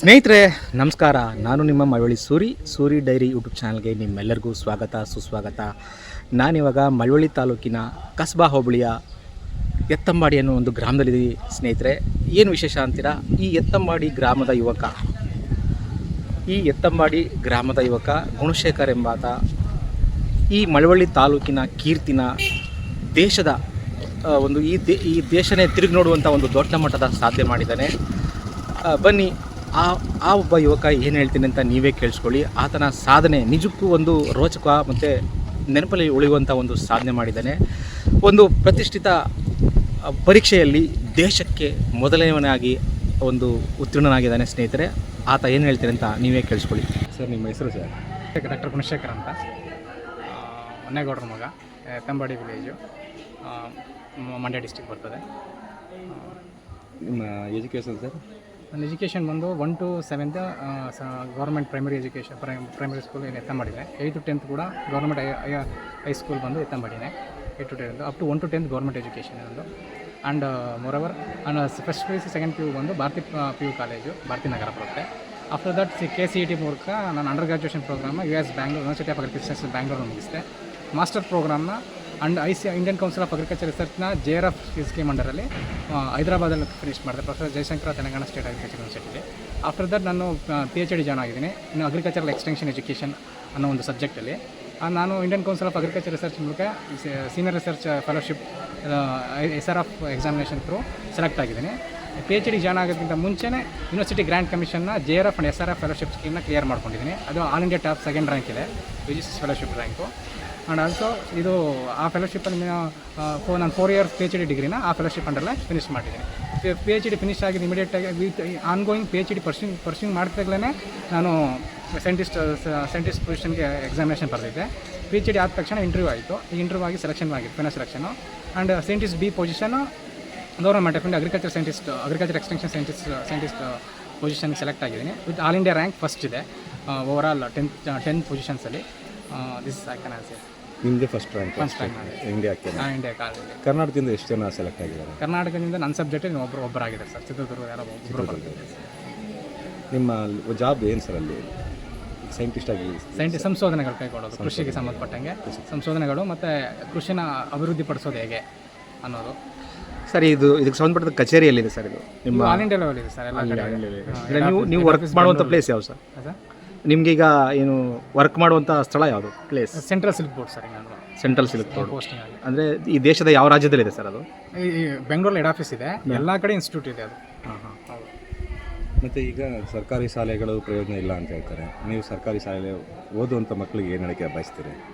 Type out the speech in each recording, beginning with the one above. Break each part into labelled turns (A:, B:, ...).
A: ಸ್ನೇಹಿತರೆ, ನಮಸ್ಕಾರ. ನಾನು ನಿಮ್ಮ ಮಳವಳ್ಳಿ ಸೂರಿ. ಸೂರಿ ಡೈರಿ ಯೂಟ್ಯೂಬ್ ಚಾನಲ್ಗೆ ನಿಮ್ಮೆಲ್ಲರಿಗೂ ಸ್ವಾಗತ, ಸುಸ್ವಾಗತ. ನಾನಿವಾಗ ಮಳವಳ್ಳಿ ತಾಲೂಕಿನ ಕಸ್ಬಾ ಹೋಬಳಿಯ ಎತ್ತಂಬಾಡಿ ಅನ್ನೋ ಒಂದು ಗ್ರಾಮದಲ್ಲಿದ್ದೀವಿ ಸ್ನೇಹಿತರೆ. ಏನು ವಿಶೇಷ ಅಂತೀರಾ? ಈ ಎತ್ತಂಬಾಡಿ ಗ್ರಾಮದ ಯುವಕ. ಈ ಎತ್ತಂಬಾಡಿ ಗ್ರಾಮದ ಯುವಕ ಗುಣಶೇಖರ್ ಎಂಬಾತ. ಈ ಮಳವಳ್ಳಿ ತಾಲೂಕಿನ ಕೀರ್ತಿನ ದೇಶದ ಒಂದು ಈ ದೇ, ಈ ದೇಶನೇ ತಿರುಗಿ ನೋಡುವಂಥ ಒಂದು ದೊಡ್ಡ ಮಟ್ಟದ ಸಾಧನೆ ಮಾಡಿದ್ದಾನೆ. ಬನ್ನಿ ಆ ಆ ಒಬ್ಬ ಯುವಕ ಏನು ಹೇಳ್ತೀನಿ ಅಂತ ನೀವೇ ಕೇಳಿಸ್ಕೊಳ್ಳಿ. ಆತನ ಸಾಧನೆ ನಿಜಕ್ಕೂ ಒಂದು ರೋಚಕ ಮತ್ತು ನೆನಪಲ್ಲಿ ಉಳಿಯುವಂಥ ಒಂದು ಸಾಧನೆ ಮಾಡಿದ್ದಾನೆ. ಒಂದು ಪ್ರತಿಷ್ಠಿತ ಪರೀಕ್ಷೆಯಲ್ಲಿ ದೇಶಕ್ಕೆ ಮೊದಲನೆಯವನಾಗಿ ಒಂದು ಉತ್ತೀರ್ಣನಾಗಿದ್ದಾನೆ ಸ್ನೇಹಿತರೆ. ಆತ ಏನು ಹೇಳ್ತೀನಿ ಅಂತ ನೀವೇ ಕೇಳಿಸ್ಕೊಳ್ಳಿ. ಸರ್ ನಿಮ್ಮ ಹೆಸರು ಸರ್?
B: ಡಾಕ್ಟರ್ ಗುಣಶೇಖರ್ ಅಂತ. ಮನ್ನೇಗೌಡ್ರ ಮಗ ತಂಬಾಡಿ ವಿಲೇಜು ಮಂಡ್ಯ ಡಿಸ್ಟಿಕ್ ಬರ್ತದೆ.
A: ನಿಮ್ಮ ಎಜುಕೇಷನ್ ಸರ್?
B: ನನ್ನ ಎಜುಕೇಷನ್ ಬಂದು one to seventh government primary education primary school ಎತ್ತಂಬಾಡಿದೆ eight to tenth ಕೂಡ ಗೌರ್ಮೆಂಟ್ ಹೈ ಸ್ಕೂಲ್ ಬಂದು ಎತ್ತ ಮಾಡಿದೆ. Eight to tenth up to one to tenth government education ಒಂದು and moreover and first P U second P U ಬಂದು Bharathi P U college Bharathi Nagar ಬರುತ್ತೆ. After that C K C E T ಮೂಲಕ ನಾನು under graduation programme U S Bangalore university of agriculture Bangalore ಮುಗಿಸಿದೆ. Master ಪ್ರೋಗ್ರಾಮ್ನ and I C Indian council of agriculture ರಿಸರ್ಚ್ನ J R F scheme ಅಂಡರಲ್ಲಿ ಹೈದರಾಬಾದಲ್ಲಿ finish ಮಾಡಿದೆ. Professor Jayashankar Telangana state agriculture ಯೂನಿವರ್ಸಿಟಿಲಿ after that ನಾನು P H D join ಆಗಿದ್ದೀನಿ. ಇನ್ನು agricultural extension education ಅನ್ನೋ ಒಂದು ಸಬ್ಜೆಕ್ಟಲ್ಲಿ ನಾನು Indian council of agriculture research ಮೂಲಕ senior research fellowship S R of examination through select ಆಗಿದ್ದೀನಿ. ಪಿ ಎಚ್ ಡಿ ಜಾಯ್ನ್ ಆಗೋದಕ್ಕಿಂತ ಮುಂಚೆನೇ university grand ಕಮಿಷನ್ನ J R F and S R F fellowship ಸ್ಕೀಮ್ನ clear ಮಾಡ್ಕೊಂಡಿದ್ದೀನಿ. ಅದು all India top second rank ಇದೆ U G C fellowship rank and also ಇದು ಆ ಫೆಲೋಶಿಪ್ಪಲ್ಲಿ ಫೋ ನಾನು four years P H D ಡಿಗ್ರಿನ ಆ ಫೆಲೋಶಿಪ್ ಅಂಡರಲ್ಲೇ ಫಿನಿಶ್ ಮಾಡಿದ್ದೀನಿ. ಪಿ ಎಚ್ ಡಿ ಫಿನಿಶ್ ಆಗಿ ಇಮಿಡಿಯೇಟಾಗಿ with ongoing P H D pursuing pursuing ಮಾಡ್ತಾಗಲೇ ನಾನು ಸೈಂಟಿಸ್ಟ್ ಸೈಂಟಿಸ್ಟ್ ಪೊಸಿಷನ್ಗೆ ಎಕ್ಸಾಮಿನೇಷನ್ ಬರೆದಿದ್ದೆ. ಪಿ ಎಚ್ ಡಿ ಆದ ತಕ್ಷಣ ಇಂಟರ್ವ್ಯೂ ಆಯಿತು. ಈ ಇಂಟರ್ವ್ಯೂ ಆಗಿ ಸೆಲೆಕ್ಷನ್ ಆಗಿತ್ತು final selection and scientist B position government of India agriculture scientist agriculture extension scientist scientist ಪೊಸಿಷನ್ಗೆ select ಆಗಿದ್ದೀನಿ. With all India rank first ಇದೆ. ಓವರ್ ಆಲ್ ಟೆಂತ್ ಟೆನ್ ಪೊಸಿಷನ್ಸಲ್ಲಿ this I can answer
C: ನಿಮ್ಮದೇ first rank
B: first rank ಮಾಡಿದೆ
C: ಇಂಡಿಯಾಕ್ಕೆ
B: India ಕಾಲೇಜಲ್ಲಿ
C: ಕರ್ನಾಟಕದಿಂದ ಎಷ್ಟು ಜನ ಸೆಲೆಕ್ಟ್ ಆಗಿದ್ದಾರೆ?
B: ಕರ್ನಾಟಕದಿಂದ ನನ್ನ ಸಬ್ಜೆಕ್ಟ್ ಒಬ್ಬರು ಒಬ್ಬರಾಗಿದ್ದಾರೆ ಸರ್. ಚಿತ್ರದುರ್ಗ ಯಾರೋ ಒಬ್ಬರು
C: ನಿಮ್ಮ ಜಾಬ್ ಏನು ಸರ್ ಅಲ್ಲಿ? ಸೈಂಟಿಸ್ಟ್ ಆಗಿ
B: ಸೈಂಟಿಸ್ಟ್ ಸಂಶೋಧನೆಗಳು ಕೈಗೊಳ್ಳೋದು ಕೃಷಿಗೆ ಸಂಬಂಧಪಟ್ಟಂಗೆ. ಸಂಶೋಧನೆಗಳು ಮತ್ತು ಕೃಷಿನ ಅಭಿವೃದ್ಧಿಪಡಿಸೋದು ಹೇಗೆ ಅನ್ನೋದು.
A: ಸರ್ ಇದು ಇದಕ್ಕೆ ಸಂಬಂಧಪಟ್ಟ ಕಚೇರಿ ಎಲ್ಲಿದೆ ಸರ್ ಇದು. ನಿಮ್ಮ
B: ಇದು ಆಲ್ ಇಂಡಿಯಾ ಲೆವೆಲ್ ಇದೆ ಸರ್ ಎಲ್ಲ ಕಡೆ.
A: ನೀವು ನೀವು ವರ್ಕ್ ಮಾಡುವಂಥ ಪ್ಲೇಸ್ ಯಾವ ಸರ್?
B: ಸರ್?
A: ನಿಮ್ಗೀಗ ಏನು ವರ್ಕ್ ಮಾಡುವಂಥ ಸ್ಥಳ ಯಾವುದು? Place
B: central silk board sir ನಾನು
A: ಸೆಂಟ್ರಲ್ ಸಿಲ್ಕ್ ಬೋರ್ಡ್
B: ಪೋಸ್ಟಿಂಗ್ ಆಗಿ
A: ಅಂದರೆ ಈ ದೇಶದ ಯಾವ ರಾಜ್ಯದಲ್ಲಿದೆ ಸರ್ ಅದು?
B: ಈ- ಬೆಂಗಳೂರಲ್ಲಿ ಹೆಡ್ ಆಫೀಸ್ ಇದೆ. ಎಲ್ಲ ಕಡೆ ಇನ್ಸ್ಟಿಟ್ಯೂಟ್ ಇದೆ ಅದು.
A: ಹಾಂ ಹಾಂ.
B: ಹೌದು.
C: ಮತ್ತು ಈಗ ಸರ್ಕಾರಿ ಶಾಲೆಗಳು ಪ್ರಯೋಜನ ಇಲ್ಲ ಅಂತ ಹೇಳ್ತಾರೆ. ನೀವು ಸರ್ಕಾರಿ ಶಾಲೆ ಓದುವಂಥ ಮಕ್ಕಳಿಗೆ ಏನು ಹೇಳಿಕೆ ಬಯಸ್ತೀರಿ?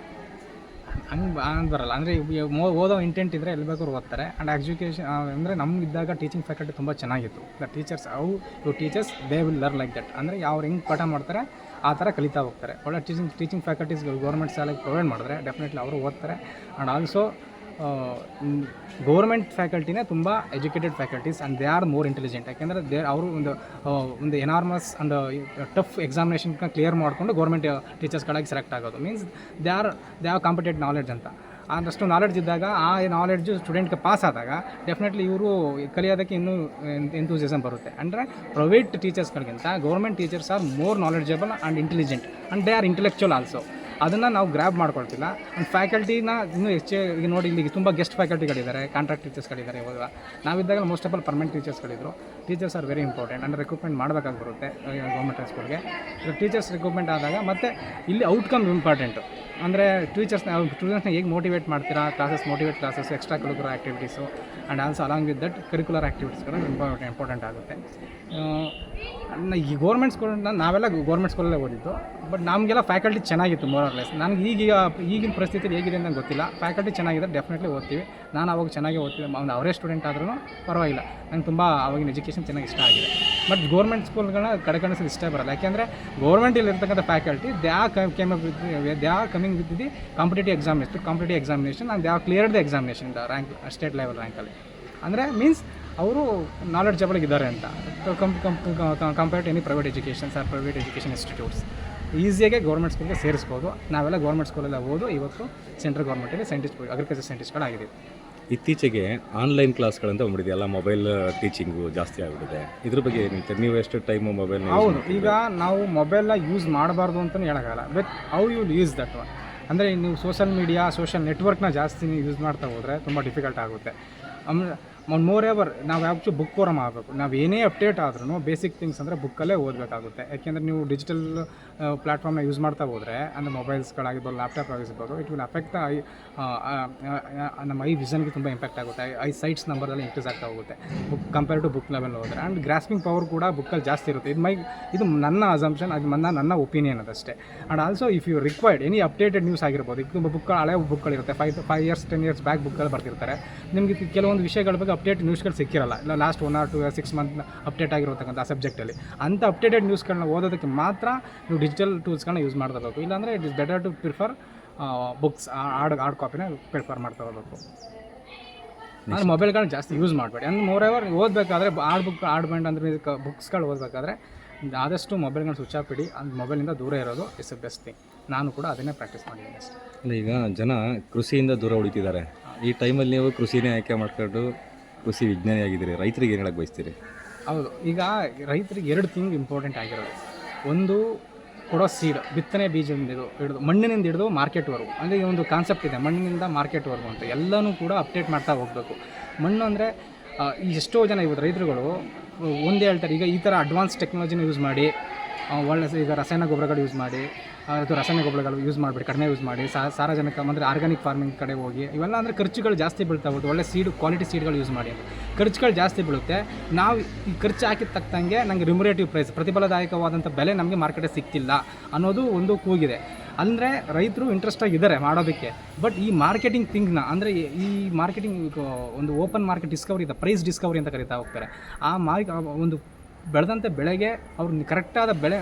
B: ಹಂಗೆ ಹಂಗೆ ಬರಲ್ಲ. ಅಂದರೆ ಓದೋ ಇಂಟೆಂಟ್ ಇದ್ದರೆ ಎಲ್ಲಿ ಬೇಕಾದ್ರೂ ಓದ್ತಾರೆ. ಆ್ಯಂಡ್ ಎಜುಕೇಷನ್ ಅಂದರೆ ನಮಗಿದ್ದಾಗ ಟೀಚಿಂಗ್ ಫ್ಯಾಕಲ್ಟಿ ತುಂಬ ಚೆನ್ನಾಗಿತ್ತು. ದ ಟೀಚರ್ಸ್ ಅವು ಇವು teachers they will learn like that ಅಂದರೆ ಅವ್ರು ಹೆಂಗೆ ಪಾಠ ಮಾಡ್ತಾರೆ ಆ ಥರ ಕಲಿತಾ ಹೋಗ್ತಾರೆ. ಒಳ್ಳೆ ಟೀಚಿಂಗ್ ಟೀಚಿಂಗ್ ಫ್ಯಾಕಲ್ಟೀಸ್ ಗೌರ್ಮೆಂಟ್ ಶಾಲೆಗೆ ಪ್ರೊವೈಡ್ ಮಾಡಿದ್ರೆ ಡೆಫಿನೆಟ್ಲಿ ಅವರು ಓದ್ತಾರೆ. ಆ್ಯಂಡ್ ಆಲ್ಸೋ ಗೌರ್ಮೆಂಟ್ ಫ್ಯಾಕಲ್ಟಿನೇ ತುಂಬ educated faculties and they are more intelligent ಯಾಕೆಂದರೆ ದೇ ಅವರು ಒಂದು ಒಂದು ಎನಾರ್ಮಸ್ ಅಂಡ್ ಟಫ್ ಎಕ್ಸಾಮಿನೇಷನ್ನ ಕ್ಲಿಯರ್ ಮಾಡಿಕೊಂಡು ಗೌರ್ಮೆಂಟ್ ಟೀಚರ್ಸ್ಗಳಾಗಿ ಸೆಲೆಕ್ಟ್ ಆಗೋದು. Means they are they are compete knowledge ಅಂತ. ಅದಷ್ಟು ನಾಲೆಡ್ಜ್ ಇದ್ದಾಗ, ಆ ನಾಲೆಡ್ಜು ಸ್ಟೂಡೆಂಟ್ಗೆ ಪಾಸ್ ಆದಾಗ ಡೆಫಿನೆಟ್ಲಿ ಇವರು ಕಲಿಯೋದಕ್ಕೆ ಇನ್ನೂ ಎಂತೂಸಿಸಮ್ ಬರುತ್ತೆ. ಅಂದರೆ private ಟೀಚರ್ಸ್ಗಳಿಗಿಂತ government teachers are more knowledgeable and intelligent and they are intellectual also ಅದನ್ನು ನಾವು ಗ್ರ್ಯಾಬ್ ಮಾಡ್ಕೊಳ್ತಿಲ್ಲ. ಆ್ಯಂಡ್ ಫ್ಯಾಕಲ್ಟಿನ ಇನ್ನೂ ಹೆಚ್ಚು ಈಗ ನೋಡಿ ಇಲ್ಲಿ ತುಂಬ ಗೆಸ್ಟ್ ಫ್ಯಾಕಲ್ಟಿಗಳಿದ್ದಾರೆ ಕಾಂಟ್ರಾಕ್ಟ್ ಟೀಚರ್ಸ್ಗಳಿದ್ದಾರೆ ಇವಾಗ ನಾವಿದ್ದಾಗ ಮೋಸ್ಟ್ ಆಫ್ ಆಲ್ ಪರ್ಮನೆಂಟ್ ಟೀಚರ್ಸ್ಗಳಿದ್ದರು ಟೀಚರ್ಸ್ ಆರ್ ವೆರಿ ಇಂಪಾರ್ಟೆಂಟ್ ಅಂದರೆ ರಿಕ್ರೂಟ್ಮೆಂಟ್ ಮಾಡಬೇಕಾಗಿ ಬರುತ್ತೆ ಗೌರ್ಮೆಂಟ್ ಸ್ಕೂಲ್ಗೆ ಟೀಚರ್ಸ್ ರಿಕ್ರೂಟ್ಮೆಂಟ್ ಆದಾಗ ಮತ್ತು ಇಲ್ಲಿ ಔಟ್ಕಮ್ ಇಂಪಾರ್ಟೆಂಟು ಅಂದರೆ ಟೀಚರ್ಸ್ನ ಸ್ಟೂಡೆಂಟ್ಸ್ನ ಹೇಗೆ ಮೋಟಿವೇಟ್ ಮಾಡ್ತೀರಾ? Classes motivate classes extra curricular activities and also along with that curricular ಕೂಡ ಇಂಪಾರ್ಟೆಂಟ್ ಇಂಪಾರ್ಟೆಂಟ್ ಆಗುತ್ತೆ. ಈ ಗೌರ್ಮೆಂಟ್ ಸ್ಕೂಲ್ ನಾವೆಲ್ಲ ಗೌರ್ಮೆಂಟ್ ಸ್ಕೂಲಲ್ಲೇ ಓದಿದ್ದು ಬಟ್ ನಮಗೆಲ್ಲ ಫ್ಯಾಕಲ್ಟಿ ಚೆನ್ನಾಗಿತ್ತು ಮೋರರ್ಲೆಸ್ ನನಗೆ ಈಗೀಗ ಈಗಿನ ಪರಿಸ್ಥಿತಿ ಹೇಗಿದೆ ಅಂತ ಗೊತ್ತಿಲ್ಲ. ಫ್ಯಾಕಲ್ಟಿ ಚೆನ್ನಾಗಿದೆ ಡೆಫಿನೆಟ್ಲಿ ಓದ್ತೀವಿ. ನಾನು ಅವಾಗ ಚೆನ್ನಾಗಿ ಓದ್ತೀವಿ ಒಂದು ಅವರೇ ಸ್ಟೂಡೆಂಟ್ ಆದ್ರೂ ಪರವಾಗಿಲ್ಲ. ನಂಗೆ ತುಂಬ ಅವಾಗಿನ ಎಜುಕೇಷನ್ ಚೆನ್ನಾಗಿ ಇಷ್ಟ ಆಗಿದೆ. ಬಟ್ ಗೌರ್ಮೆಂಟ್ ಸ್ಕೂಲ್ಗಳನ್ನ ಕಡೆಗಣಿಸಲು ಇಷ್ಟ ಬರಲ್ಲ. ಯಾಕೆಂದರೆ ಗೌರ್ಮೆಂಟಲ್ಲಿ ಇರ್ತಕ್ಕಂಥ faculty they are came up with they are coming with the competitive examination competitive examination and they are clear the examination rank state level ರ್ಯಾಂಕಲ್ಲಿ ಅಂದರೆ ಮೀನ್ಸ್ ಅವರು ನಾಲೆಡ್ಜಬಲ್ ಇದ್ದಾರೆ ಅಂತ. Compare to any private educations or private education institutes ಈಸಿಯಾಗಿ government ಸ್ಕೂಲ್ಗೆ ಸೇರಿಸ್ಬೋದು. ನಾವೆಲ್ಲ government ಸ್ಕೂಲೆಲ್ಲ ಓದು, ಇವತ್ತು ಸೆಂಟ್ರಲ್ ಗೌರ್ಮೆಂಟಲ್ಲಿ ಸೈಂಟಿಸ್ಟ್ ಅಗ್ರಿಕಲ್ಚರ್ ಸೈಂಟಿಸ್ಟ್ಗಳಾಗಿದ್ದೀವಿ
C: ಇತ್ತೀಚೆಗೆ ಆನ್ಲೈನ್ ಕ್ಲಾಸ್ಗಳಂತ ಬಂದ್ಬಿಟ್ಟಿದೆ. ಎಲ್ಲ ಮೊಬೈಲ್ ಟೀಚಿಂಗು ಜಾಸ್ತಿ ಆಗಿಬಿಟ್ಟಿದೆ. ಇದ್ರ ಬಗ್ಗೆ ಏನಿತ್ತು ನೀವು ಎಷ್ಟು ಟೈಮು ಮೊಬೈಲ್
B: ಹೌದು. ಈಗ ನಾವು ಮೊಬೈಲ್ನ ಯೂಸ್ ಮಾಡಬಾರ್ದು ಅಂತಲೂ ಹೇಳೋಕ್ಕಾಗಲ್ಲ. But how you use that one ಅಂದರೆ ನೀವು ಸೋಷಲ್ ಮೀಡಿಯಾ ಸೋಷಲ್ ನೆಟ್ವರ್ಕ್ನ ಜಾಸ್ತಿ ಯೂಸ್ ಮಾಡ್ತಾ ಹೋದರೆ ತುಂಬ ಡಿಫಿಕಲ್ಟ್ ಆಗುತ್ತೆ. ಆಮೇಲೆ ಮೋರ್ ಎವರ್ ನಾವು ಯಾವಾಗಲೂ ಬುಕ್ ಫೋರಮ್ ಆಗಬೇಕು. ನಾವು ಏನೇ ಅಪ್ಡೇಟ್ ಆದ್ರೂ ಬೇಸಿಕ್ ಥಿಂಗ್ಸ್ ಅಂದರೆ ಬುಕ್ಕಲ್ಲೇ ಓದಬೇಕಾಗುತ್ತೆ. ಯಾಕೆಂದರೆ ನೀವು ಡಿಜಿಟಲ್ ಪ್ಲ್ಯಾಟ್ಫಾರ್ಮ್ನ ಯೂಸ್ ಮಾಡ್ತಾ ಹೋದರೆ, ಅಂದರೆ ಮೊಬೈಲ್ಸ್ಗಳಾಗಿರ್ಬೋದು ಲ್ಯಾಪ್ಟಾಪ್ ಆಗಿರ್ಬೋದು ಇಟ್ ವಿಲ್ ಅಫೆಕ್ಟ್ ಐ ನಮ್ಮ ಐ ವಿಷನ್ಗೆ ತುಂಬ ಇಂಪ್ಯಾಕ್ಟ್ ಆಗುತ್ತೆ. ಐ ಸೈಟ್ಸ್ ನಂಬರಲ್ಲಿ ಇನ್ಕ್ರೀಸ್ ಆಗ್ತಾ ಹೋಗುತ್ತೆ. Book compare to book level ಹೋದರೆ. ಆ್ಯಂಡ್ ಗ್ರಾಸ್ಪಿಂಗ್ ಪವರ್ ಕೂಡ ಬುಕ್ಕಲ್ಲಿ ಜಾಸ್ತಿ ಇರುತ್ತೆ. ಇದು ಮೈ ಇದು ನನ್ನ ಅಸಂಪ್ಷನ್ ಅದು ನನ್ನ ನನ್ನ ಒಪಿನಿಯನ್ ಅದಷ್ಟೇ. And also if you required any updated news ಆಗಿರ್ಬೋದು, ಈಗ ತುಂಬ ಬುಕ್ ಹಳೆ ಬುಕ್ಗಳಿರುತ್ತೆ five five years ten years back ಬುಕ್ಕಲ್ಲಿ ಬರ್ತಿರ್ತಾರೆ ನಿಮಗೆ ಕೆಲವೊಂದು ವಿಷಯಗಳ ಬಗ್ಗೆ ಅಪ್ಡೇಟ್ ನ್ಯೂಸ್ಗಳು ಸಿಕ್ಕಿರಲ್ಲ. ಇಲ್ಲ last one or two six month update ಆಗಿರತಕ್ಕಂಥ ಸಬ್ಜೆಕ್ಟಲ್ಲಿ ಅಂಥ ಅಪ್ಡೇಟೆಡ್ ನ್ಯೂಸ್ಗಳನ್ನ ಓದೋದಕ್ಕೆ ಮಾತ್ರ ನೀವು ಡಿಜಿಟಲ್ ಟೂಲ್ಸ್ಗಳನ್ನ ಯೂಸ್ ಮಾಡ್ತಾ ಇರಬೇಕು. ಇಲ್ಲಾಂದರೆ it is better to prefer books and hard ಕಾಪಿನ prefer ಮಾಡ್ತಾ ಹೋಗಬೇಕು ನಾನು ಮೊಬೈಲ್ಗಳನ್ನ ಜಾಸ್ತಿ ಯೂಸ್ ಮಾಡಬೇಡಿ. ಅಂದ್ರೆ ಮೋರ್ ಎವರ್ ಓದಬೇಕಾದ್ರೆ ಆಡ್ ಬುಕ್ ಆಡ್ ಬ್ಯಾಂಡ್ ಅಂದರೆ ಇದಕ್ಕೆ ಬುಕ್ಸ್ಗಳು ಓದಬೇಕಾದ್ರೆ ಆದಷ್ಟು ಮೊಬೈಲ್ಗಳನ್ನ ಸ್ವಿಚ್ ಆಫ್ ಇಡಿ ಅದು ಮೊಬೈಲಿಂದ ದೂರ ಇರೋದು ಇಟ್ಸ್ ಅ ಬೆಸ್ಟ್ ಥಿಂಗ್ ನಾನು ಕೂಡ ಅದನ್ನೇ ಪ್ರಾಕ್ಟೀಸ್ ಮಾಡಿದ್ದೀನಿ ಅಷ್ಟೇ.
C: ಈಗ ಜನ ಕೃಷಿಯಿಂದ ದೂರ ಉಳಿತಿದ್ದಾರೆ. ಈ ಟೈಮಲ್ಲಿ ನೀವು ಕೃಷಿನೇ ಆಯ್ಕೆ ಮಾಡ್ಕೊಂಡು ಕೃಷಿ ವಿಜ್ಞಾನಿಯಾಗಿದ್ದೀರಿ ರೈತರಿಗೆ ಏನು ಹೇಳಕ್ಕೆ ಬಯಸ್ತೀರಿ?
B: ಹೌದು, ಈಗ ರೈತರಿಗೆ ಎರಡು ಥಿಂಗ್ ಇಂಪಾರ್ಟೆಂಟ್ ಆಗಿರೋದು. ಒಂದು, ಕೊಡೋ ಸೀಡ್ ಬಿತ್ತನೆ ಬೀಜದಿಂದ ಹಿಡಿದು ಮಣ್ಣಿನಿಂದ ಹಿಡಿದು ಮಾರ್ಕೆಟ್ವರೆಗೂ ಅಂದರೆ ಈ ಒಂದು ಕಾನ್ಸೆಪ್ಟ್ ಇದೆ, ಮಣ್ಣಿನಿಂದ ಮಾರ್ಕೆಟ್ವರೆಗೂ ಅಂತ. ಎಲ್ಲನೂ ಕೂಡ ಅಪ್ಡೇಟ್ ಮಾಡ್ತಾ ಹೋಗಬೇಕು. ಮಣ್ಣು ಅಂದರೆ ಎಷ್ಟೋ ಜನ ಇವತ್ತು ರೈತರುಗಳು, ಒಂದು ಹೇಳ್ತಾರೆ, ಈಗ ಈ ಥರ ಅಡ್ವಾನ್ಸ್ ಟೆಕ್ನಾಲಜಿನ ಯೂಸ್ ಮಾಡಿ ಒಳ್ಳೆ ಈಗ ರಸಾಯನ ಗೊಬ್ಬರಗಳು ಯೂಸ್ ಮಾಡಿ ಅದು ರಸಾಯನ ಗೊಬ್ಬರಗಳು ಯೂಸ್ ಮಾಡಿಬಿಡಿ ಕಡಿಮೆ ಯೂಸ್ ಮಾಡಿ ಸಾರಜನಕ ಅಂದರೆ ಆರ್ಗಾನಿಕ್ ಫಾರ್ಮಿಂಗ್ ಕಡೆ ಹೋಗಿ, ಇವೆಲ್ಲ ಅಂದರೆ ಖರ್ಚುಗಳು ಜಾಸ್ತಿ ಬೀಳ್ತಾ ಹೋಗುತ್ತೆ. ಒಳ್ಳೆ ಸೀಡ್ ಕ್ವಾಲಿಟಿ ಸೀಡ್ಗಳು ಯೂಸ್ ಮಾಡಿ. ಖರ್ಚುಗಳು ಜಾಸ್ತಿ ಬೀಳುತ್ತೆ. ನಾವು ಈ ಖರ್ಚು ಹಾಕಿದ ತಕ್ಕಂಗೆ ನನಗೆ ರಿಮ್ಯುರೇಟಿವ್ ಪ್ರೈಸ್ ಪ್ರತಿಫಲದಾಯಕವಾದಂಥ ಬೆಲೆ ನಮಗೆ ಮಾರ್ಕೆಟಲ್ಲಿ ಸಿಕ್ತಿಲ್ಲ ಅನ್ನೋದು ಒಂದು ಕೂಗಿದೆ. ಅಂದರೆ ರೈತರು ಇಂಟ್ರೆಸ್ಟ್ ಆಗಿದ್ದಾರೆ ಮಾಡೋದಕ್ಕೆ. ಬಟ್ ಈ ಮಾರ್ಕೆಟಿಂಗ್ ಥಿಂಗ್ನ ಅಂದರೆ ಈ ಮಾರ್ಕೆಟಿಂಗ್ ಒಂದು ಓಪನ್ ಮಾರ್ಕೆಟ್ ಡಿಸ್ಕವರಿ ಇದೆ ಪ್ರೈಸ್ ಡಿಸ್ಕವರಿ ಅಂತ ಕರಿತಾ ಹೋಗ್ತಾರೆ. ಆ ಮಾರ್ಕ್ ಒಂದು ಬೆಳೆದಂಥ ಬೆಳೆಗೆ ಅವ್ರು ಕರೆಕ್ಟಾದ ಬೆಳೆ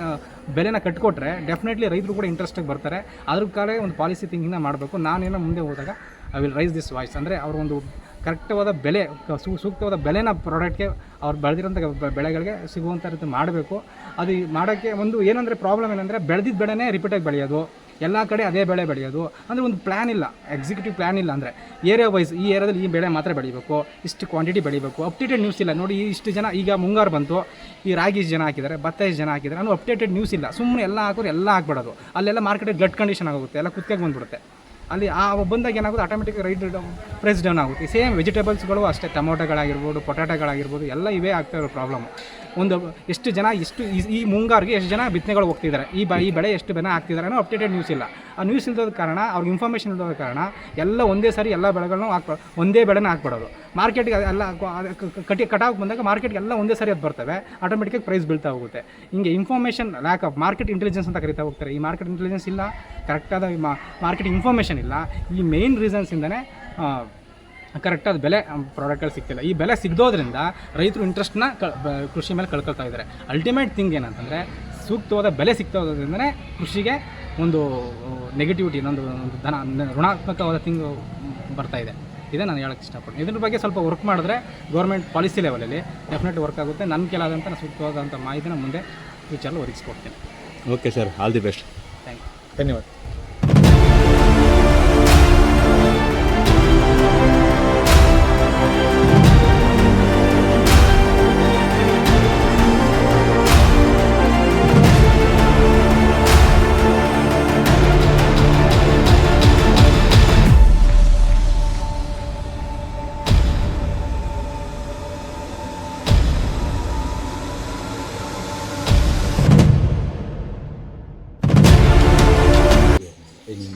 B: ಬೆಲೆನ ಕಟ್ಕೊಟ್ರೆ ಡೆಫಿನೆಟ್ಲಿ ರೈತರು ಕೂಡ ಇಂಟ್ರೆಸ್ಟಾಗಿ ಬರ್ತಾರೆ. ಅದ್ರ ಕಾಲೇ ಒಂದು ಪಾಲಿಸಿ ಥಿಂಕಿಂಗ್ನ ಮಾಡಬೇಕು. ನಾನೇನೋ ಮುಂದೆ ಹೋದಾಗ I will raise this voice ಅಂದರೆ ಅವ್ರ ಒಂದು ಕರೆಕ್ಟವಾದ ಬೆಲೆ ಸೂಕ್ತವಾದ ಬೆಲೆನ ಪ್ರಾಡಕ್ಟ್ಗೆ ಅವ್ರು ಬೆಳೆದಿರೋಂಥ ಬೆಳೆಗಳಿಗೆ ಸಿಗುವಂಥ ರೀತಿ ಮಾಡಬೇಕು. ಅದು ಮಾಡೋಕ್ಕೆ ಒಂದು ಏನಂದರೆ ಪ್ರಾಬ್ಲಮ್ ಏನಂದರೆ ಬೆಳೆದಿದ್ದ ಬೆಳೆನೇ ರಿಪೀಟಾಗಿ ಬೆಳೆಯೋದು. ಎಲ್ಲ ಕಡೆ ಅದೇ ಬೆಳೆ ಬೆಳೆಯೋದು. ಅಂದರೆ ಒಂದು ಪ್ಲ್ಯಾನ್ ಇಲ್ಲ ಎಕ್ಸಿಕ್ಯೂಟಿವ್ ಪ್ಲ್ಯಾನ್ ಇಲ್ಲ ಅಂದರೆ. ಏರಿಯಾ ವೈಸ್ ಈ ಏರಿಯಾದಲ್ಲಿ ಈ ಬೆಳೆ ಮಾತ್ರ ಬೆಳಿಬೇಕು, ಇಷ್ಟು ಕ್ವಾಂಟಿಟಿ ಬೆಳಿಬೇಕು. ಅಪ್ಡೇಟೆಡ್ ನ್ಯೂಸ್ ಇಲ್ಲ. ನೋಡಿ, ಇಷ್ಟು ಜನ, ಈಗ ಮುಂಗಾರು ಬಂತು, ಈ ರಾಗಿ ಜನ ಹಾಕಿದ್ದಾರೆ, ಭತ್ತ ಜನ ಹಾಕಿದ್ದಾರೆ ಅನ್ನೋ ಅಪ್ಡೇಟೆಡ್ ನ್ಯೂಸ್ ಇಲ್ಲ. ಸುಮ್ಮನೆ ಎಲ್ಲ ಹಾಕೋರು ಎಲ್ಲ ಹಾಕ್ಬಿಡೋದು. ಅಲ್ಲೆಲ್ಲ ಮಾರ್ಕೆಟಿಗೆ ಗ್ಲಡ್ ಕಂಡೀಷನ್ ಆಗುತ್ತೆ ಎಲ್ಲ ಕುತ್ತಿಗೆ ಬಂದ್ಬಿಡುತ್ತೆ. ಅಲ್ಲಿ ಆ ಬಂದಾಗ ಏನಾಗುತ್ತೆ? ಆಟೋಮೆಟಿಕ್ ರೈಟ್ ಪ್ರೈಸ್ ಡೌನ್ ಆಗುತ್ತೆ. ಸೇಮ್ ವೆಜಿಟೇಬಲ್ಸ್ಗಳು ಅಷ್ಟೇ, ಟೊಮೊಟೊಗಳಾಗಿರ್ಬೋದು, ಪೊಟ್ಯಾಟೋಗಳಾಗಿರ್ಬೋದು, ಎಲ್ಲ ಇವೇ ಆಗ್ತಾ ಇರೋ ಪ್ರಾಬ್ಲಮ್ ಒಂದು ಎಷ್ಟು ಜನ ಎಷ್ಟು ಈ- ಮುಂಗಾರಿಗೆ ಎಷ್ಟು ಜನ ಬಿತ್ತನೆಗಳು ಹೋಗ್ತಿದ್ದಾರೆ? ಈ ಬ, ಈ ಬೆಳೆ ಎಷ್ಟು ಬೆಲೆ ಆಗ್ತಿದ್ದಾರೆ ಅನ್ನೋ ಅಪ್ಡೇಟೆಡ್ ನ್ಯೂಸ್ ಇಲ್ಲ. ಆ ನ್ಯೂಸ್ ಇಲ್ಲದ ಕಾರಣ, ಅವ್ರಿಗೆ ಇನ್ಫಾರ್ಮೇಷನ್ ಇಲ್ಲದ ಕಾರಣ, ಎಲ್ಲ ಒಂದೇ ಸಾರಿ ಎಲ್ಲ ಬೆಳೆಗಳನ್ನೂ ಹಾಕ್ಬೋ, ಒಂದೇ ಬೆಳೆನ ಹಾಕ್ಬಿಡೋದು. ಮಾರ್ಕೆಟ್ಗೆ ಎಲ್ಲ ಕ- ಅದು ಕ- ಕ- ಕಟ್ಟಿ ಕಟಾವು ಬಂದಾಗ ಮಾರ್ಕೆಟ್ಗೆ ಎಲ್ಲ ಒಂದೇ ಸರಿ ಅದು ಬರ್ತವೆ. ಆಟೋಮೆಟಿಕಾಗಿ ಪ್ರೈಸ್ ಬೀಳ್ತಾ ಹೋಗುತ್ತೆ. ಹಿಂಗೆ information lack of market intelligence ಅಂತ ಕರಿತಾ ಹೋಗ್ತಾರೆ. ಈ ಮಾರ್ಕೆಟ್ ಇಂಟೆಲಿಜೆನ್ಸ್ ಇಲ್ಲ ಕರೆಕ್ಟಾದ ಮಾರ್ಕೆಟ್ ಇನ್ಫಾರ್ಮೇಷನ್ ಇಲ್ಲ. ಈ ಮೇನ್ ರೀಸನ್ಸ್ ಇಂದನೇ ಕರೆಕ್ಟಾದ ಬೆಲೆ ಪ್ರಾಡಕ್ಟ್ಗಳು ಸಿಗ್ತಿಲ್ಲ. ಈ ಬೆಲೆ ಸಿಗದೋದ್ರಿಂದ ರೈತರು ಇಂಟ್ರೆಸ್ಟ್ನ ಕೃಷಿ ಮೇಲೆ ಕಳ್ಕೊಳ್ತಾ ಇದ್ದಾರೆ. ಅಲ್ಟಿಮೇಟ್ ಥಿಂಗ್ ಏನಂತಂದರೆ, ಸೂಕ್ತವಾದ ಬೆಲೆ ಸಿಗ್ತಾ ಹೋದ್ರಿಂದನೇ ಕೃಷಿಗೆ ಒಂದು ನೆಗೆಟಿವಿಟಿ ಇನ್ನೊಂದು, ಒಂದು ಧನ, ಋಣಾತ್ಮಕವಾದ ಥಿಂಗ್ ಬರ್ತಾ ಇದೆ. ಇದೇ ನಾನು ಹೇಳಕ್ಕೆ ಇಷ್ಟಪಡ್ತೀನಿ. ಇದ್ರ ಬಗ್ಗೆ ಸ್ವಲ್ಪ ವರ್ಕ್ ಮಾಡಿದ್ರೆ ಗೌರ್ಮೆಂಟ್ ಪಾಲಿಸಿ ಲೆವೆಲಲ್ಲಿ ಡೆಫಿನೆಟ್ ವರ್ಕ್ ಆಗುತ್ತೆ. ನನ್ನ ಕೆಲಾದಂಥ ನಾನು ಸೂಕ್ತವಾದಂಥ ಮಾಹಿತಿನ ಮುಂದೆ ಫ್ಯೂಚರಲ್ಲಿ ಒದಗಿಸ್ಕೊಡ್ತೀನಿ.
C: Okay sir all the best
B: thank you
A: ಧನ್ಯವಾದ.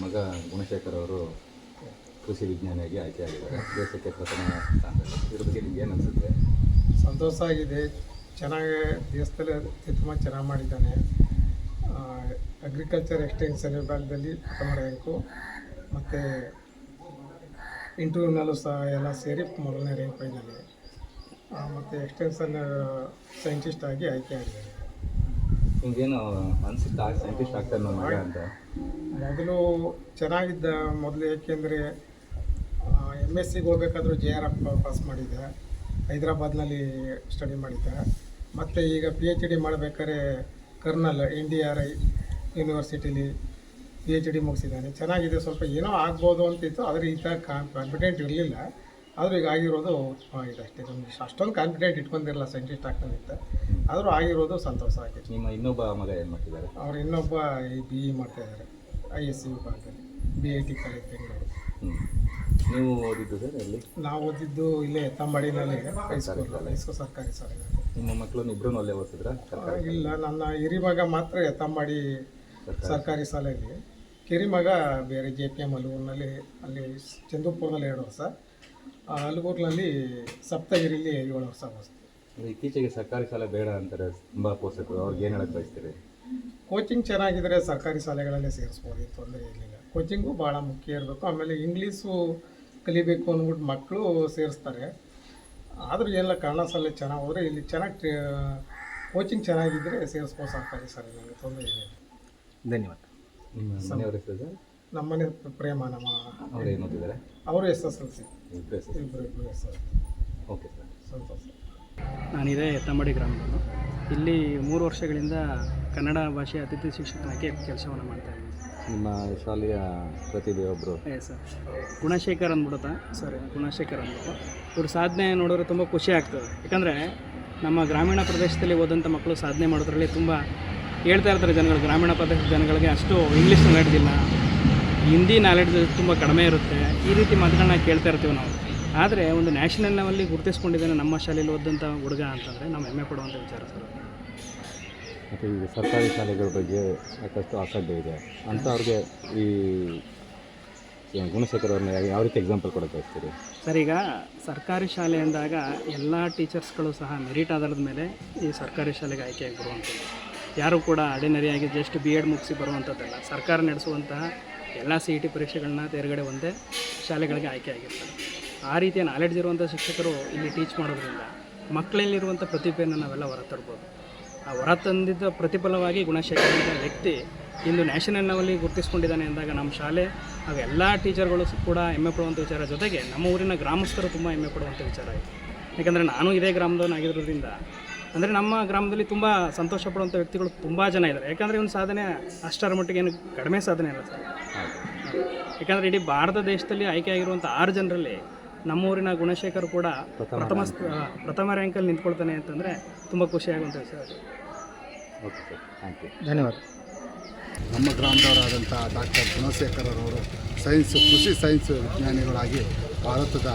C: ಮಗ ಗುಣಶೇಖರ್ ಅವರು ಕೃಷಿ ವಿಜ್ಞಾನಿಯಾಗಿ ಆಯ್ಕೆಯಾಗಿದ್ದಾರೆ. ದೇಶಕ್ಕೆ ಪ್ರಥಮ ಸ್ಥಾನದಲ್ಲಿ. ಇದ್ರ ಬಗ್ಗೆ ಏನು ಅನಿಸುತ್ತೆ?
D: ಸಂತೋಷ ಆಗಿದೆ. ಚೆನ್ನಾಗಿ ದೇಶದಲ್ಲಿ ಅತ್ಯುತ್ತಮ ಚೆನ್ನಾಗಿ ಮಾಡಿದ್ದಾನೆ. ಅಗ್ರಿಕಲ್ಚರ್ ಎಕ್ಸ್ಟೆನ್ಷನ್ ವಿಭಾಗದಲ್ಲಿ ಪ್ರಥಮ ರ್ಯಾಂಕು ಮತ್ತು ಇಂಟರ್ವ್ಯೂನಲ್ಲೂ ಸಹ ಎಲ್ಲ ಸೇರಿ ಮೊದಲನೇ ರ್ಯಾಂಕ್ ಬಂದಿದ್ದಾನೆ ಮತ್ತು ಎಕ್ಸ್ಟೆನ್ಷನ್ ಸೈಂಟಿಸ್ಟ್ ಆಗಿ ಆಯ್ಕೆ ಆಗಿದ್ದಾನೆ
C: ಅನ್ಸುತ್ತೆ? ಸೈಂಟಿಸ್ಟ್ ಆಗ್ತಾರೆ ನಮ್ಮ ಮಗ ಅಂತ?
D: ಮೊದಲು ಚೆನ್ನಾಗಿದ್ದ ಮೊದಲು ಏಕೆಂದರೆ ಎಂ ಎಸ್ ಸಿಗೆ ಹೋಗ್ಬೇಕಾದ್ರೂ ಜೆ ಆರ್ ಎಫ್ ಪಾಸ್ ಮಾಡಿದ್ದೆ. ಹೈದರಾಬಾದ್ನಲ್ಲಿ ಸ್ಟಡಿ ಮಾಡಿದ್ದೆ. ಮತ್ತು ಈಗ ಪಿ ಎಚ್ ಡಿ ಮಾಡಬೇಕಾದ್ರೆ Karnal N D R I ಯೂನಿವರ್ಸಿಟಿಲಿ P H D ಮುಗಿಸಿದ್ದಾನೆ. ಚೆನ್ನಾಗಿದೆ. ಸ್ವಲ್ಪ ಏನೋ ಆಗ್ಬೋದು ಅಂತಿತ್ತು, ಆದರೆ ಈ ಥರ ಕಾನ್ಫಿಡೆಂಟ್ ಇರಲಿಲ್ಲ. ಆದರೂ ಈಗ ಆಗಿರೋದು ಇದಷ್ಟೇ ಇದೆ ಅಷ್ಟೇ ನಮ್ಗೆ ಅಷ್ಟೊಂದು ಕಾನ್ಫಿಡೆಂಟ್ ಇಟ್ಕೊಂಡಿರಲ್ಲ ಸೈಂಟಿಸ್ಟ್ ಆಗ್ತಾನೆ ಅಂತ ಆದರೂ ಆಗಿರೋದು ಸಂತೋಷ ಆಗಿದೆ.
C: ನಿಮ್ಮ ಇನ್ನೊಬ್ಬ ಮಗ ಏನು ಮಾಡ್ತಿದ್ದಾರೆ?
D: ಅವ್ರು ಇನ್ನೊಬ್ಬ ಈ ಬಿ ಇ ಮಾಡ್ತಾ ಇದ್ದಾರೆ. ಐ ಎಸ್ ಸಿ ವಿಭಾಗದಲ್ಲಿ B I T college Bengaluru
C: ಹ್ಞೂ ನೀವು ಓದಿದ್ದು ಸರ್
D: ನಾವು ಓದಿದ್ದು ಇಲ್ಲೇ ತಮ್ಮಡಿನಲ್ಲಿ ಹೈಸ್ಕೂಲ್ ಹೈಸ್ಕೂಲ್ ಸರ್ಕಾರಿ ಶಾಲೆ.
C: ನಿಮ್ಮ ಮಕ್ಕಳು ಇಬ್ಬರು ಅಲ್ಲೇ ಓದಿದ್ರ
D: ಇಲ್ಲ. ನನ್ನ ಹಿರಿ ಮಗ ಮಾತ್ರ ತಮ್ಮಡಿ ಸರ್ಕಾರಿ ಶಾಲೆಯಲ್ಲಿ. ಕಿರಿಮಗ ಬೇರೆ ಜೆ ಪಿ ಎಂ ಅಲೂರಿನಲ್ಲಿ ಅಲ್ಲಿ ಚಂದ್ರಪುರದಲ್ಲಿ ಎರಡು ವರ್ಷ. ಅಲಗೂರಿನಲ್ಲಿ ಸಪ್ತಗಿರಿಲಿ ಏಳು ವರ್ಷ ಓದಿಸ್ತೀವಿ
C: ಅಂದ್ರೆ ಇತ್ತೀಚೆಗೆ ಸರ್ಕಾರಿ ಶಾಲೆ ಬೇಡ ಅಂತಾರೆ ತುಂಬ ಪೋಷಕರು ಅವ್ರಿಗೆ ಏನು ಹೇಳಕ್ಕೆ ಬಯಸ್ತೀರಿ?
D: ಕೋಚಿಂಗ್ ಚೆನ್ನಾಗಿದ್ರೆ ಸರ್ಕಾರಿ ಶಾಲೆಗಳಲ್ಲೇ ಸೇರಿಸ್ಬೋದು ತೊಂದರೆ ಇರಲಿಲ್ಲ ಕೋಚಿಂಗು ಭಾಳ ಮುಖ್ಯ ಇರಬೇಕು. ಆಮೇಲೆ ಇಂಗ್ಲೀಷು ಕಲಿಬೇಕು ಅಂದ್ಬಿಟ್ಟು ಮಕ್ಕಳು ಸೇರಿಸ್ತಾರೆ. ಆದರೂ ಎಲ್ಲ ಕನ್ನಡ ಶಾಲೆ ಚೆನ್ನಾಗಿ ಹೋದರೆ ಇಲ್ಲಿ ಚೆನ್ನಾಗಿ ಕೋಚಿಂಗ್ ಚೆನ್ನಾಗಿದ್ದರೆ ಸೇರಿಸ್ಬೋದು ಸರ್ಕಾರಿ ಶಾಲೆಗಳಲ್ಲಿ ತೊಂದರೆ ಇಲ್ಲ
A: ಧನ್ಯವಾದ.
C: ನಿಮ್ಮ ಮನೆಯವ್ರ ಹೆಸರು ಸರ್?
D: ನಮ್ಮನೆ ಪ್ರೇಮ ನಮ್ಮ
C: ಅವ್ರು ಏನು ಓದಿದ್ದಾರೆ
D: ಅವರು S S L C.
C: Okay sir
D: ಸಂತೋಷ
E: ನಾನಿದೆ ಎತ್ತಂಬಡಿ ಗ್ರಾಮದವನು. ಇಲ್ಲಿ ಮೂರು ವರ್ಷಗಳಿಂದ ಕನ್ನಡ ಭಾಷೆ ಅತಿಥಿ ಶಿಕ್ಷಕನಾಗಿ ಕೆಲಸವನ್ನು ಮಾಡ್ತಾ ಇದ್ದೀನಿ.
C: ನಿಮ್ಮ ಶಾಲೆಯ ಪ್ರತಿಭೆ ಒಬ್ಬರು
E: ಏ ಸರ್. ಗುಣಶೇಖರ್ ಅಂದ್ಬಿಡುತ್ತಾ. ಸರ್. ಗುಣಶೇಖರ್ ಅಂದ್ಬಿಟ್ಟು. ಇವ್ರ ಸಾಧನೆ ನೋಡಿದ್ರೆ ತುಂಬ ಖುಷಿ ಆಗ್ತದೆ. ಯಾಕಂದರೆ ನಮ್ಮ ಗ್ರಾಮೀಣ ಪ್ರದೇಶದಲ್ಲಿ ಹೋದಂಥ ಮಕ್ಕಳು ಸಾಧನೆ ಮಾಡೋದ್ರಲ್ಲಿ ತುಂಬ ಹೇಳ್ತಾ ಇರ್ತಾರೆ ಜನಗಳು ಗ್ರಾಮೀಣ ಪ್ರದೇಶದ ಜನಗಳಿಗೆ ಅಷ್ಟು ಇಂಗ್ಲೀಷ್ ನಾಲೆಡ್ಜಿಲ್ಲ ಹಿಂದಿ ನಾಲೆಡ್ಜ್ ತುಂಬ ಕಡಿಮೆ ಇರುತ್ತೆ. ಈ ರೀತಿ ಮಾತುಗಳನ್ನ ಕೇಳ್ತಾ ಇರ್ತೀವಿ ನಾವು. ಆದರೆ ಒಂದು ನ್ಯಾಷನಲ್ ಲೆವೆಲ್ಲಿ ಗುರುತಿಸ್ಕೊಂಡಿದ್ದಾನೆ ನಮ್ಮ ಶಾಲೆಯಲ್ಲಿ ಓದಂಥ ಹುಡುಗ ಅಂತಂದರೆ ನಾವು ಹೆಮ್ಮೆ ಪಡುವಂಥ ವಿಚಾರ ಸರ್.
C: ಮತ್ತು ಈ ಸರ್ಕಾರಿ ಶಾಲೆಗಳ ಬಗ್ಗೆ ಸಾಕಷ್ಟು ಅಸಡ್ಡೆ ಇದೆ. ಅಂಥವ್ರಿಗೆ ಈ ಗುಣಶೇಖರ್ ಅವ್ರನ್ನ ಯಾವ- ಯಾವ ರೀತಿ ಎಕ್ಸಾಂಪಲ್ ಕೊಡೋಕೆ ಬಯಸ್ತೀರಿ?
E: ಸರ್ ಈಗ ಸರ್ಕಾರಿ ಶಾಲೆ ಅಂದಾಗ ಎಲ್ಲ ಟೀಚರ್ಸ್ಗಳು ಸಹ ಮೆರಿಟ್ ಆಧಾರದ ಮೇಲೆ ಈ ಸರ್ಕಾರಿ ಶಾಲೆಗೆ ಆಯ್ಕೆಯಾಗಿ ಬರುವಂಥದ್ದು. ಯಾರು ಕೂಡ ಆರ್ಡಿನರಿಯಾಗಿ ಜಸ್ಟ್ ಬಿ ಎಡ್ ಮುಗಿಸಿ ಬರುವಂಥದ್ದಲ್ಲ. ಸರ್ಕಾರ ನಡೆಸುವಂತಹ ಎಲ್ಲ ಸಿ ಇ ಟಿ ಪರೀಕ್ಷೆಗಳನ್ನ ತೇರ್ಗಡೆ ಒಂದೇ ಶಾಲೆಗಳಿಗೆ ಆಯ್ಕೆ ಆಯ್ಕೆಯಾಗಿರ್ತಾರೆ ಆ ರೀತಿಯ ನಾಲೆಡ್ಜ್ ಇರುವಂಥ ಶಿಕ್ಷಕರು ಇಲ್ಲಿ ಟೀಚ್ ಮಾಡೋದ್ರಿಂದ ಮಕ್ಕಳಲ್ಲಿರುವಂಥ ಪ್ರತಿಭೆಯನ್ನು ನಾವೆಲ್ಲ ಹೊರತರ್ಬೋದು ಆ ಹೊರತಂದಿದ್ದ ಪ್ರತಿಫಲವಾಗಿ ಗುಣಶೇಖರ್ ವ್ಯಕ್ತಿ ಇಂದು ನ್ಯಾಷನಲ್ ಲೆವೆಲ್ಲಿ ಗುರುತಿಸ್ಕೊಂಡಿದ್ದಾನೆ ಅಂದಾಗ ನಮ್ಮ ಶಾಲೆ ಹಾಗೂ ಎಲ್ಲ ಟೀಚರ್ಗಳು ಕೂಡ ಹೆಮ್ಮೆ ಪಡುವಂಥ ವಿಚಾರ ಜೊತೆಗೆ ನಮ್ಮ ಊರಿನ ಗ್ರಾಮಸ್ಥರು ತುಂಬ ಹೆಮ್ಮೆ ಪಡುವಂಥ ವಿಚಾರ ಇದೆ. ಯಾಕಂದರೆ ನಾನು ಇದೇ ಗ್ರಾಮದವನಾಗಿರೋದ್ರಿಂದ ಅಂದರೆ ನಮ್ಮ ಗ್ರಾಮದಲ್ಲಿ ತುಂಬ ಸಂತೋಷ ಪಡುವಂಥ ವ್ಯಕ್ತಿಗಳು ತುಂಬ ಜನ ಇದ್ದಾರೆ. ಯಾಕಂದರೆ ಇವನು ಸಾಧನೆ ಅಷ್ಟರ ಮಟ್ಟಿಗೆ ಏನು ಕಡಿಮೆ ಸಾಧನೆ ಇಲ್ಲ ಸರ್. ಯಾಕಂದರೆ ಇಡೀ ಭಾರತ ದೇಶದಲ್ಲಿ ಆಯ್ಕೆ ಆಗಿರುವಂಥ ಆರು ಜನರಲ್ಲಿ ನಮ್ಮೂರಿನ ಗುಣಶೇಖರ್ ಕೂಡ ಪ್ರಥಮ ಪ್ರಥಮ ರ್ಯಾಂಕಲ್ಲಿ ನಿಂತ್ಕೊಳ್ತಾನೆ ಅಂತಂದರೆ ತುಂಬ ಖುಷಿಯಾಗುವಂಥ ವಿಷಯ
C: ಓಕೆ ಸರ್ ಥ್ಯಾಂಕ್ ಯು
A: ಧನ್ಯವಾದ.
F: ನಮ್ಮ ಗ್ರಾಮದವರಾದಂಥ ಡಾಕ್ಟರ್ ಗುಣಶೇಖರರವರು ಸೈನ್ಸ್, ಕೃಷಿ ಸೈನ್ಸ್ ವಿಜ್ಞಾನಿಗಳಾಗಿ ಭಾರತದ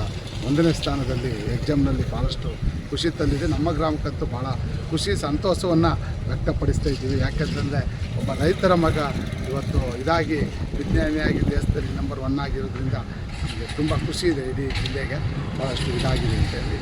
F: ಒಂದನೇ ಸ್ಥಾನದಲ್ಲಿ ಎಕ್ಸಾಮ್ನಲ್ಲಿ ಭಾಳಷ್ಟು ಖುಷಿ ತಂದಿದೆ. ನಮ್ಮ ಗ್ರಾಮಕ್ಕಂತೂ ಭಾಳ ಖುಷಿ, ಸಂತೋಷವನ್ನು ವ್ಯಕ್ತಪಡಿಸ್ತಾ ಇದ್ದೀವಿ. ಯಾಕೆಂತಂದರೆ ಒಬ್ಬ ರೈತರ ಮಗ ಇವತ್ತು ಇದಾಗಿ ವಿಜ್ಞಾನಿಯಾಗಿ ದೇಶದಲ್ಲಿ ನಂಬರ್ ಒನ್ ಆಗಿರೋದ್ರಿಂದ ನಮಗೆ ತುಂಬ ಖುಷಿ ಇದೆ ಇಡೀ ಜಿಲ್ಲೆಗೆ. ಭಾಳಷ್ಟು ಇದಾಗಿದೆ ಅಂತ ಹೇಳಿ.